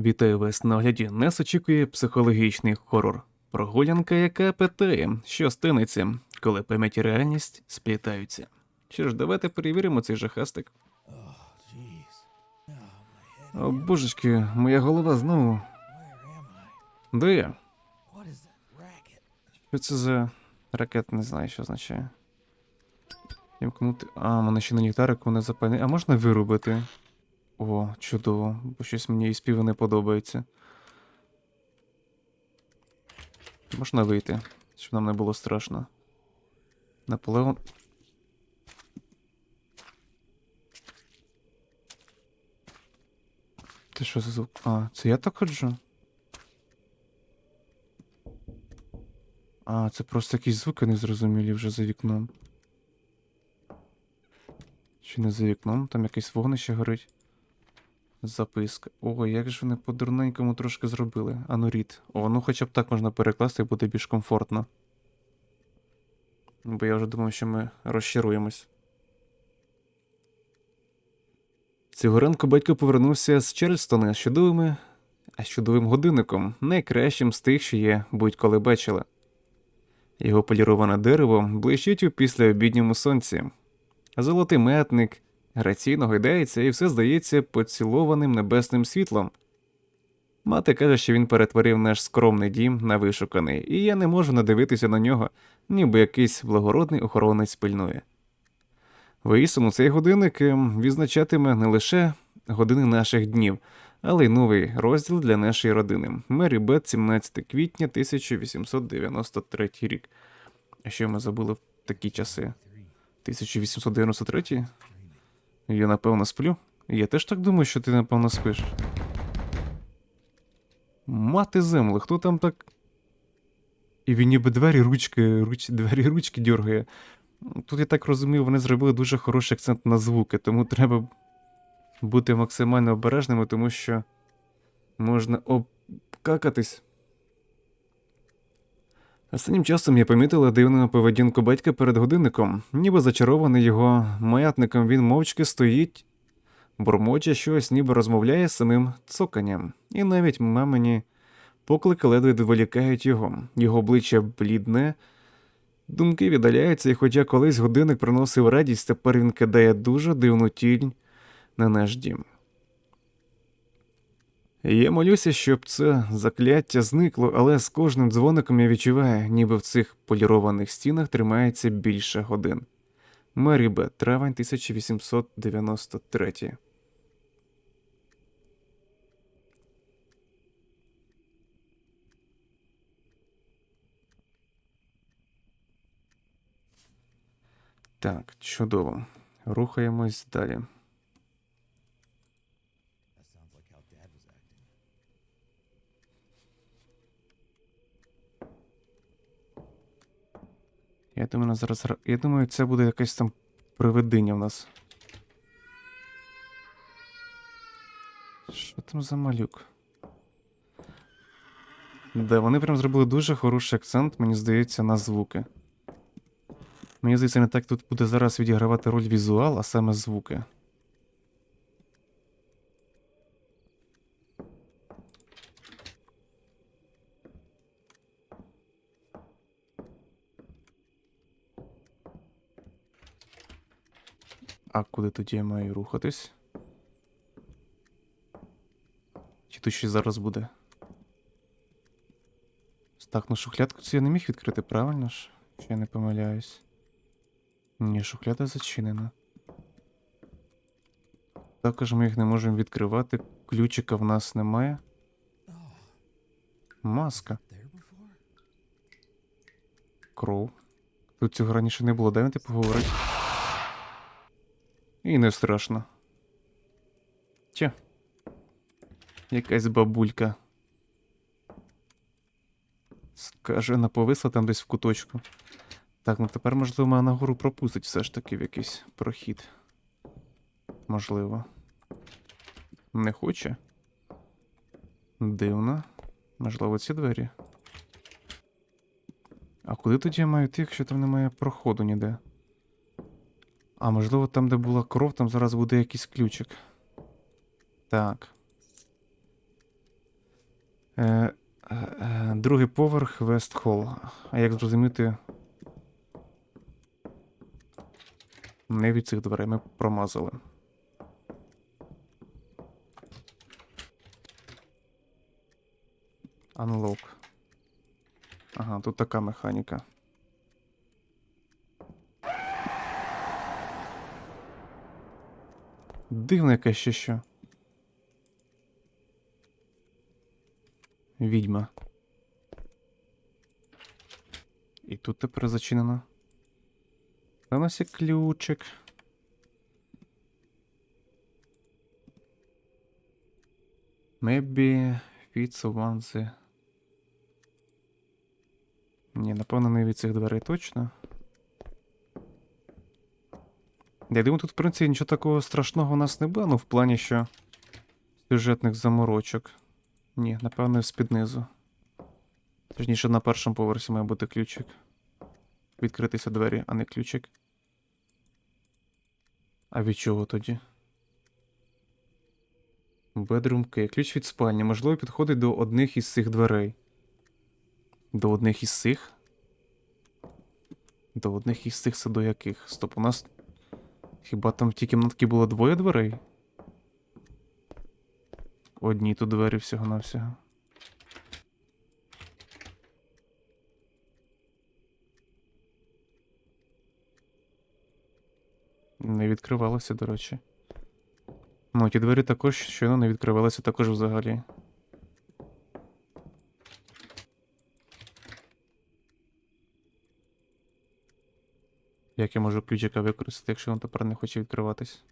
Вітаю вас на огляді. Нас очікує психологічний хорор. Прогулянка, яка питає, що станеться, коли пам'ять і реальність сплітаються. Що ж, давайте перевіримо цей жахастик. О, божечки, моя голова знову. Де я? Що це за ракет, не знаю, що означає. Імкнути. А, мене ще на ліхтарик мене запальне. А можна вирубити? О, чудово, бо щось мені і співи не подобається. Можна вийти, щоб нам не було страшно. Наполеон. Ти що за звук? А, це я так ходжу? А, це просто якісь звуки незрозумілі вже за вікном. Чи не за вікном? Там якесь вогнище горить. Записка. Ой, як ж вони по-дурненькому трошки зробили. Ануріт. О, ну хоча б так можна перекласти і буде більш комфортно. Бо я вже думав, що ми розчаруємось. Цього ранку батько повернувся з Чарльстона з чудовими, а з чудовим годинником, найкращим з тих, що я будь-коли бачила. Його поліроване дерево блищить у післяобідньому сонці. Золотий метник граційно гойдається і все здається поцілованим небесним світлом. Мати каже, що він перетворив наш скромний дім на вишуканий, і я не можу надивитися на нього, ніби якийсь благородний охоронець пильнує. Воістину, цей годинник ем, відзначатиме не лише години наших днів, але й новий розділ для нашої родини. Мері Бет, 17 квітня 1893 рік. А що ми забули в такі часи? 1893? Я напевно сплю. Я теж так думаю, що ти напевно спиш. Мати землю, хто там так. І він ніби двері ручки, руч... двері ручки дергає. Тут я так розумію, вони зробили дуже хороший акцент на звуки, тому треба бути максимально обережними, тому що можна обкакатись. Останнім часом я помітила дивну поведінку батька перед годинником, ніби зачарований його маятником, він мовчки стоїть, бурмоче щось, ніби розмовляє з самим цоканням, і навіть мамині поклики ледве відволікають його, його обличчя блідне, думки віддаляються, і хоча колись годинник приносив радість, тепер він кидає дуже дивну тінь на наш дім. Я молюся, щоб це закляття зникло, але з кожним дзвоником я відчуваю, ніби в цих полірованих стінах тримається більше годин. Мері Б. травень 1893. Так, чудово. Рухаємось далі. Я думаю, зараз. Я думаю, це буде якесь там привидіння в нас. Що там за малюк? Да, вони прям зробили дуже хороший акцент, мені здається, на звуки. Мені здається, не так тут буде зараз відігравати роль візуал, а саме звуки. А куди тоді я маю рухатись? Чи тут щось зараз буде? Так, ну шухлядку цю я не міг відкрити, правильно ж? Чи я не помиляюсь? Ні, шухляда зачинена. Також ми їх не можемо відкривати. Ключика в нас немає. Маска. Кров. Тут цього раніше не було, дайте поговорити. І не страшно. Тя. Якась бабулька. Скажена повисла там десь в куточку. Так, ну тепер, можливо, мене нагору пропустить все ж таки в якийсь прохід. Можливо. Не хоче? Дивно. Можливо, ці двері. А куди тоді я маю йти, якщо там немає проходу ніде? А можливо, там, де була кров, там зараз буде якийсь ключик. Так. Е, е, е, другий поверх Вест Холл. А як зрозуміти. Не від цих дверей ми промазали. Unlock. Ага, тут така механіка. Дивне яке ще що. Відьма. І тут тепер зачинено. А у нас є ключик. Maybe fits one the... Ні, напевно, не від цих дверей точно. Я думаю, тут, в принципі, нічого такого страшного у нас не буде, ну в плані, що сюжетних заморочок. Ні, напевно, з-під низу. Точніше, на першому поверсі має бути ключик. Відкритися двері, а не ключик. А від чого тоді? Key. Ключ від спальні. Можливо, підходить до одних із цих дверей. До одних із цих? До одних із цих це до яких? Стоп, у нас. Хіба там в тій кімнатці було двоє дверей? Одні тут двері всього-навсього. Не відкривалося, до речі. Ну, ті двері також щойно не відкривалися також взагалі. Як я можу ключика використати, якщо він тепер не хоче відкриватись?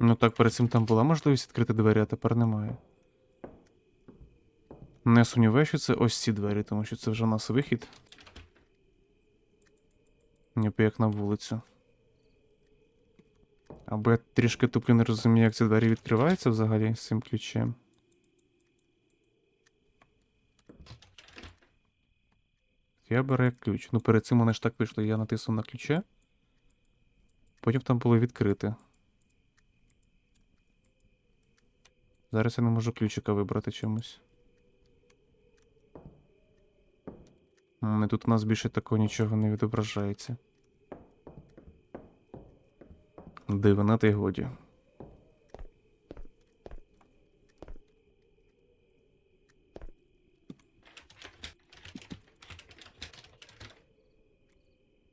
Ну так, перед цим там була можливість відкрити двері, а тепер немає. Не сумніваюся, що це ось ці двері, тому що це вже у нас вихід. Ніби як на вулицю. Або я трішки тупо не розумію, як ці двері відкриваються взагалі з цим ключем. Я беру як ключ. Ну, перед цим вони ж так вийшло, я натиснув на ключе. Потім там було відкрите. Зараз я не можу ключика вибрати чомусь. М, Тут у нас більше такого нічого не відображається. Дивина й годі.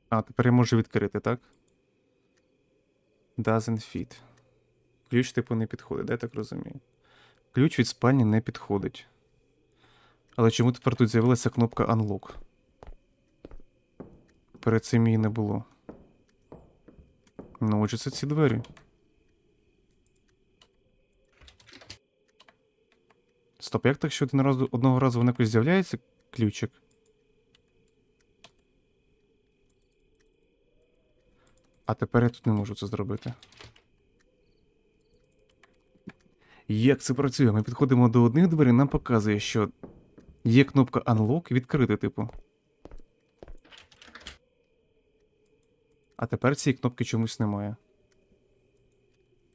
А, тепер я можу відкрити, так? Doesn't fit. Ключ, типу, не підходить, да, я так розумію. Ключ від спальні не підходить. Але чому тепер тут з'явилася кнопка Unlock? Перед цим її не було. Ну, отже, це ці двері. Стоп, як так, що один раз, одного разу воно якось з'являється ключик? А тепер я тут не можу це зробити. Як це працює? Ми підходимо до одних дверей, нам показує, що є кнопка Unlock відкрити, типу. А тепер цієї кнопки чомусь немає.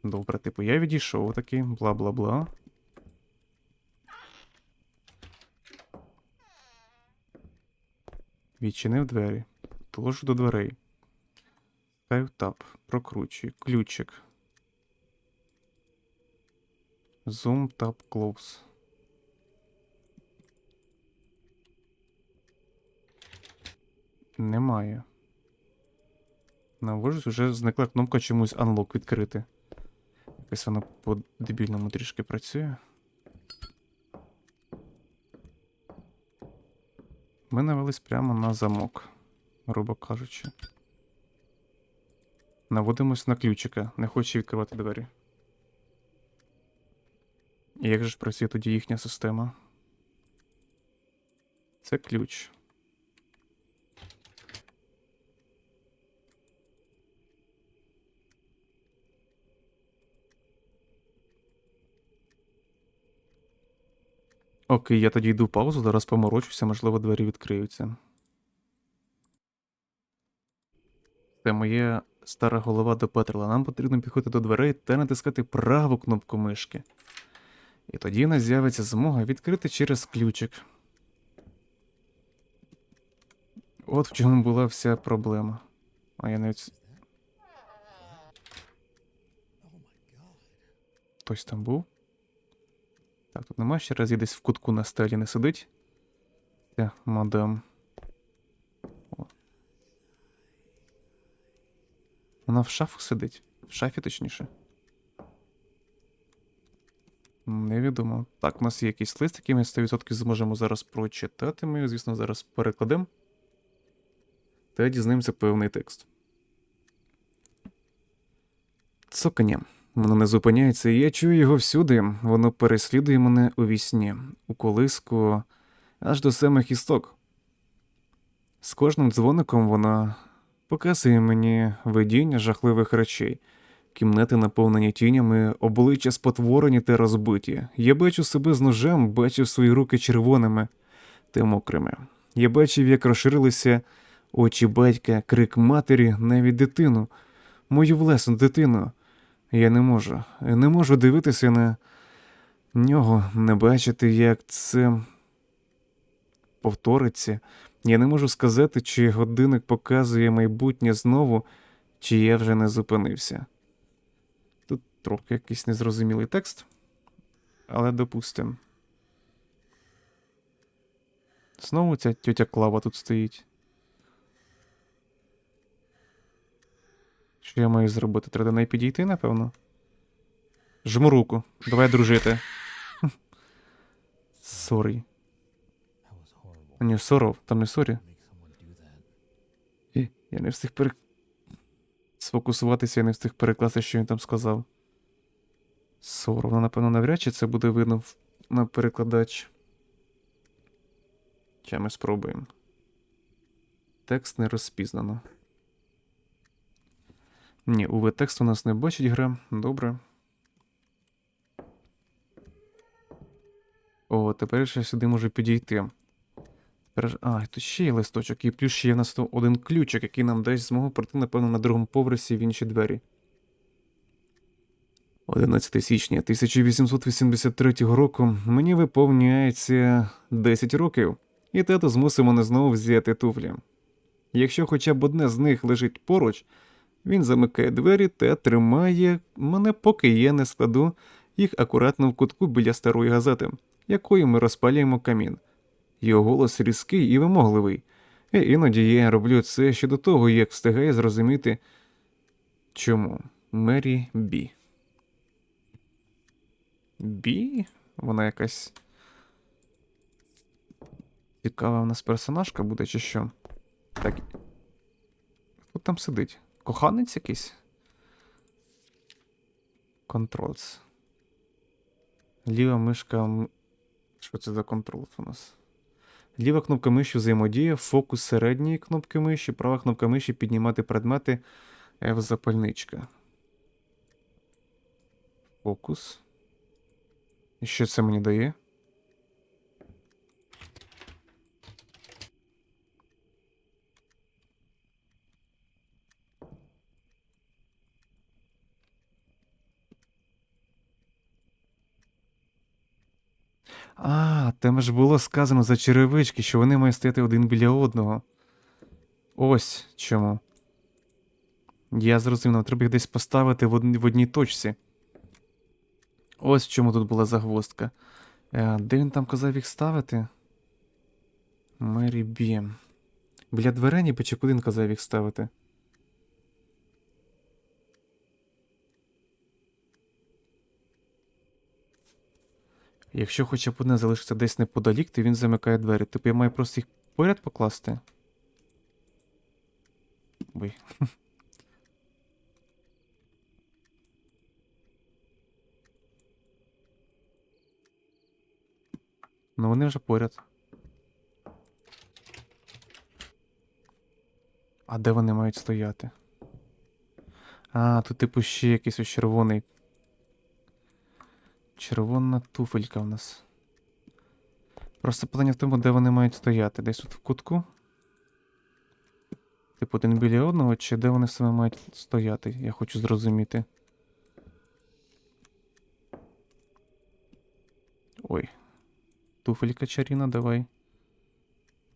Добре, типу, я відійшов таки, бла-бла-бла. Відчинив двері. Підложу до дверей. Ставив тап. Прокручую. Ключик. Zoom Tab Close. Немає. Навожусь, вже зникла кнопка чомусь Unlock відкрити. Якось воно по дебільному трішки працює. Ми навелись прямо на замок, грубо кажучи. Наводимось на ключика, не хоче відкривати двері. І як же ж працює тоді їхня система? Це ключ. Окей, я тоді йду в паузу, зараз поморочуся, можливо, двері відкриються. Це моя стара голова допетрила. Нам потрібно підходити до дверей та натискати праву кнопку мишки. І тоді в нас з'явиться змога відкрити через ключик. От в чому була вся проблема. А я навіть. Хтось там був? Так, тут нема ще раз, я десь в кутку на стелі не сидить. Ця мадам. О. Вона в шафу сидить. В шафі точніше. Невідомо. Так, у нас є якийсь лист, який ми 100% зможемо зараз прочитати. Ми його, звісно, зараз перекладемо. Та дізнаємося певний текст. Цокання. Воно не зупиняється, і я чую його всюди. Воно переслідує мене у вісні, у колиску, аж до самих істок. З кожним дзвоником воно показує мені видіння жахливих речей. Кімнати наповнені тінями, обличчя спотворені та розбиті. Я бачу себе з ножем, бачив свої руки червоними та мокрими. Я бачив, як розширилися очі батька, крик матері, навіть дитину, мою власну дитину. Я не можу, не можу дивитися на нього, не бачити, як це повториться. Я не можу сказати, чи годинник показує майбутнє знову, чи я вже не зупинився. Тут трохи якийсь незрозумілий текст, але допустим. Знову ця тьотя Клава тут стоїть. Що я маю зробити? Треба до неї підійти, напевно. Жму руку. Давай дружити. Сорі. Ні, соров, там не сорі. Я не встиг пере... сфокусуватися, я не встиг перекласти, що він там сказав. Соров, ну, напевно, навряд чи це буде видно в... на перекладач. Ча ми спробуємо. Текст не розпізнано. Ні, УВ текст у нас не бачить гра. Добре. О, тепер ще сюди можу підійти. Тепер... А, тут ще є листочок, і плюс ще є в нас один ключик, який нам дасть змогу пройти, напевно, на другому поверсі в інші двері. 11 січня 1883 року мені виповнюється 10 років, і тато змусив мене знову взяти туфлі. Якщо хоча б одне з них лежить поруч, він замикає двері та тримає мене, поки я не складу їх акуратно в кутку біля старої газети, якою ми розпалюємо камін. Його голос різкий і вимогливий. І іноді я роблю це ще до того, як встигаю зрозуміти, чому. Мері Бі. Бі? Вона якась. Цікава в нас персонажка буде, чи що? Так. Хто там сидить? Коханець якийсь? Controls. Ліва мишка. Що це за Controls у нас? Ліва кнопка миші взаємодія, фокус середньої кнопки миші, права кнопка миші піднімати предмети F запальничка. Фокус. І що це мені дає? А, там ж було сказано за черевички, що вони мають стояти один біля одного. Ось чому. Я зрозумів, нам треба їх десь поставити в, одні, в одній точці. Ось чому тут була загвоздка. Е, де він там казав їх ставити? Мері Бі. Біля дверей чи куди він казав їх ставити? Якщо хоча б одне залишиться десь неподалік, то він замикає двері. Типу я маю просто їх поряд покласти. Ой. Ну вони вже поряд. А де вони мають стояти? А, тут типу ще якийсь червоний. Червона туфелька в нас. Просто питання в тому, де вони мають стояти. Десь тут в кутку. Типу, один біля одного, чи де вони саме мають стояти? Я хочу зрозуміти. Ой. Туфелька чаріна, давай.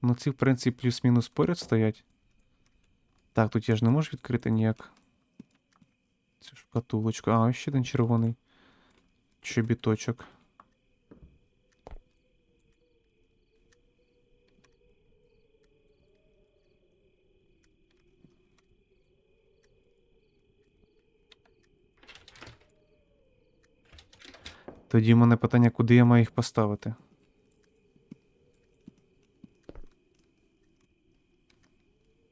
Ну, ці, в принципі, плюс-мінус поряд стоять. Так, тут я ж не можу відкрити ніяк. Цю шкатулочку. А, ще один червоний чобіточок. Тоді в мене питання, куди я маю їх поставити.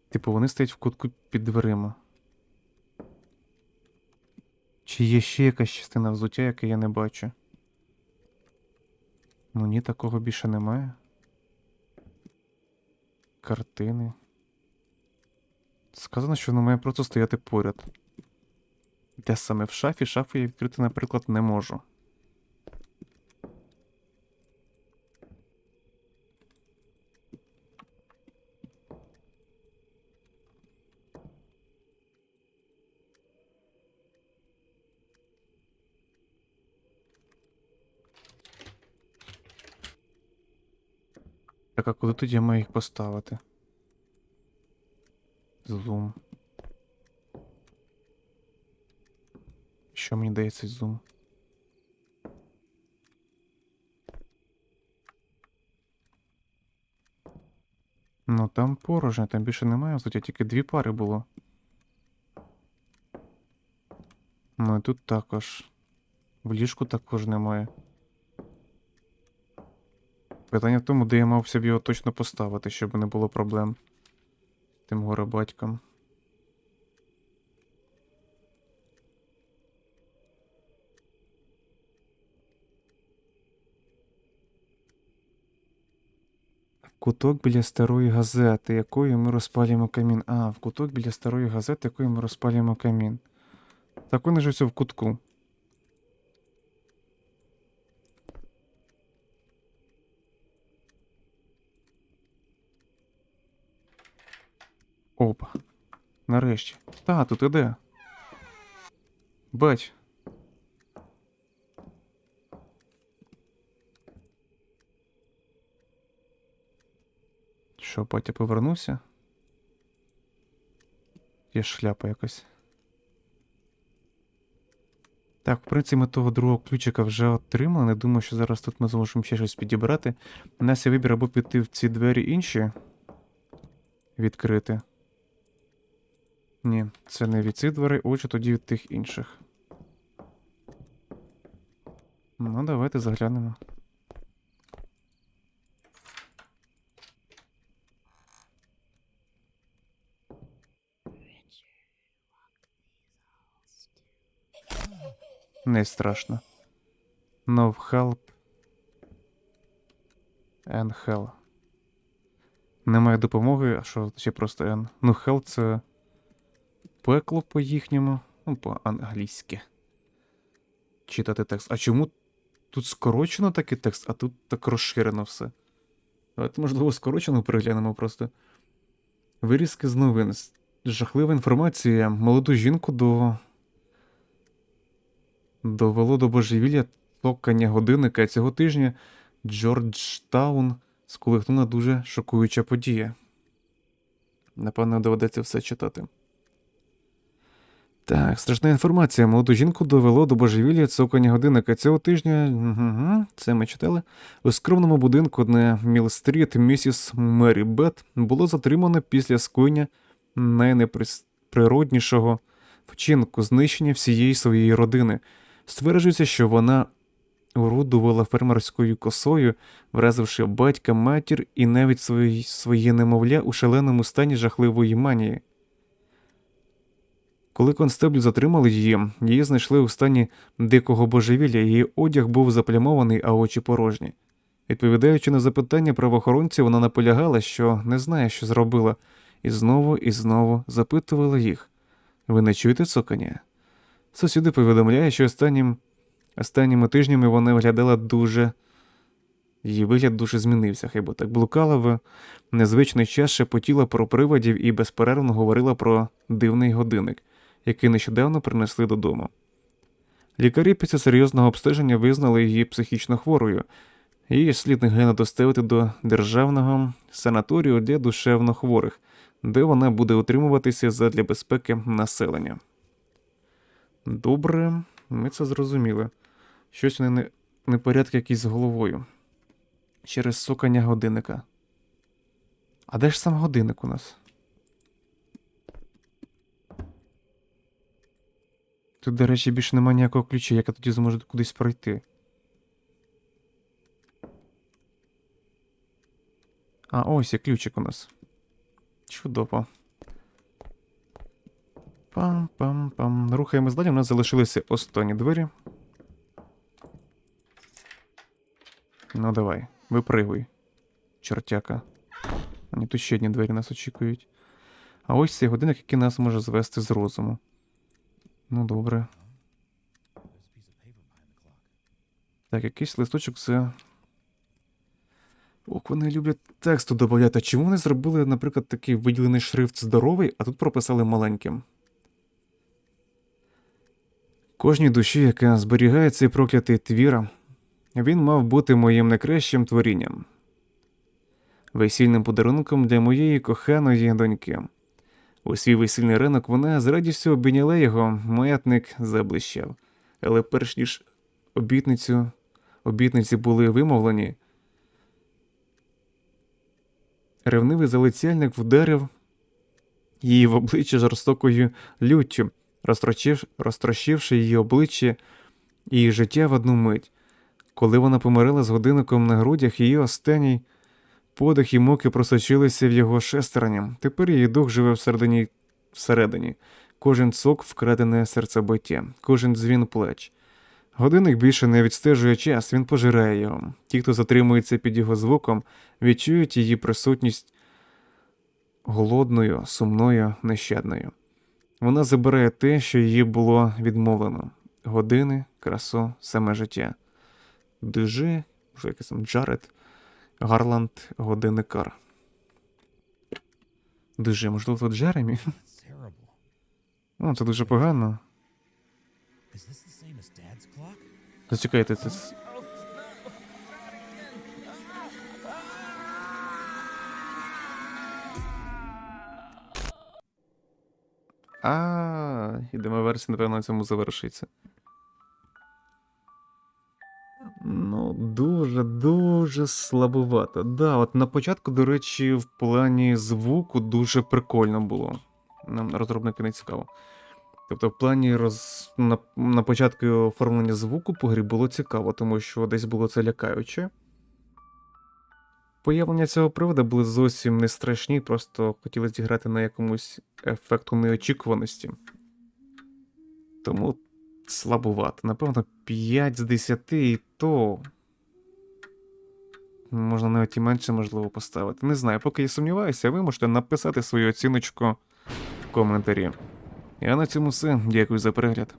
Типу, вони стоять в кутку під дверима. Чи є ще якась частина взуття, яке я не бачу? Ну ні, такого більше немає. Картини. Сказано, що воно має просто стояти поряд. Де саме в шафі? Шафу я відкрити, наприклад, не можу. Так, а куди тоді я маю їх поставити? Зум. Що мені дає цей зум? Ну там порожньо, там більше немає взуття, тільки дві пари було. Ну і тут також. В ліжку також немає. Питання в тому, де я мав собі його точно поставити, щоб не було проблем тим горобатьком. Куток біля старої газети, якою ми розпалюємо камін. А, в куток біля старої газети, якою ми розпалюємо камін. Так вони ж ось в кутку. Опа. Нарешті. Тату, ти де? Бач. Що, батя повернувся? Є шляпа якась. Так, в принципі, ми того другого ключика вже отримали. Не думаю, що зараз тут ми зможемо ще щось підібрати. У нас є вибір або піти в ці двері інші. Відкрити. Ні, це не від цих дверей, отже, тоді від тих інших. Ну, давайте заглянемо. Не страшно. No help. And hell. Немає допомоги, а що ще просто N? Ну, hell це пекло по їхньому, ну, по-англійськи. Читати текст. А чому тут скорочено такий текст, а тут так розширено все? Давайте, можливо, скорочено переглянемо просто. Вирізки з новин. Жахлива інформація. Молоду жінку до. Довело до божевілля токання годинника цього тижня Джорджтаун сколихнула дуже шокуюча подія. Напевно, доведеться все читати. Так, страшна інформація. Молоду жінку довело до божевілля цокання годинника цього тижня. Угу, це ми читали. У скромному будинку на Міл-стріт місіс Мері Бет було затримано після скоєння найнеприроднішого вчинку знищення всієї своєї родини. Стверджується, що вона орудувала фермерською косою, вразивши батька, матір і навіть свої, своє немовля у шаленому стані жахливої манії. Коли констеблі затримали її, її знайшли у стані дикого божевілля, її одяг був заплямований, а очі порожні. Відповідаючи на запитання правоохоронців, вона наполягала, що не знає, що зробила, і знову і знову запитувала їх Ви не чуєте цокання? Сусіди повідомляють, що останнім, останніми тижнями вона виглядала дуже Її вигляд дуже змінився, хай би так блукала в незвичний час шепотіла про приводів і безперервно говорила про дивний годинник, який нещодавно принесли додому. Лікарі після серйозного обстеження визнали її психічно хворою, Її слід негайно доставити до державного санаторію для душевнохворих, де вона буде утримуватися задля безпеки населення. Добре, ми це зрозуміли. Щось не, не, непорядки якісь з головою. Через сокання годинника. А де ж сам годинник у нас? Тут, до речі, більше немає ніякого ключа, як я тоді зможу кудись пройти. А, ось є ключик у нас. Чудово. Пам-пам-пам. Рухаємось далі. У нас залишилися останні двері. Ну, давай, випригуй. Чортяка. А ні, тут ще одні двері нас очікують. А ось цей годинник, який нас може звести з розуму. Ну, добре. Так, якийсь листочок це. Ох, вони люблять тексту додати. Чому вони зробили, наприклад, такий виділений шрифт здоровий, а тут прописали маленьким? Кожній душі, яка зберігає цей проклятий твір, він мав бути моїм найкращим творінням, весільним подарунком для моєї коханої доньки. У свій весільний ранок вона з радістю обійняла його, маятник заблищав. Але перш ніж обітницю, обітниці були вимовлені, Ревнивий залицяльник вдарив її в обличчя жорстокою люттю, розтрощив, розтрощивши її обличчя і життя в одну мить. Коли вона помирала з годинником на грудях, її останній подих і муки просочилися в його шестерня. Тепер її дух живе всередині, всередині. Кожен цок вкрадене серцебиття, кожен дзвін плеч. Годинник більше не відстежує час, він пожирає його. Ті, хто затримується під його звуком, відчують її присутність голодною, сумною, нещадною. Вона забирає те, що її було відмовлено: години, красу, саме життя. Дижи, вже якийсь там Джаред, Гарланд, годинникар. Дижи, можливо, тут Джеремі? О, це дуже погано. Зачекайте, це. А, і демоверсія, напевно, на цьому завершиться. Ну, дуже, дуже слабовато. Да, от на початку, до речі, в плані звуку дуже прикольно було. Нам розробники не цікаво. Тобто, в плані роз... на, на початку оформлення звуку по грі було цікаво, тому що десь було це лякаюче. Появлення цього привода були зовсім не страшні, просто хотіли зіграти на якомусь ефекту неочікуваності. Тому слабувато. Напевно, 5 з 10 і то. Можна навіть і менше можливо поставити. Не знаю, поки я сумніваюся, ви можете написати свою оціночку в коментарі. А на цьому все. Дякую за перегляд.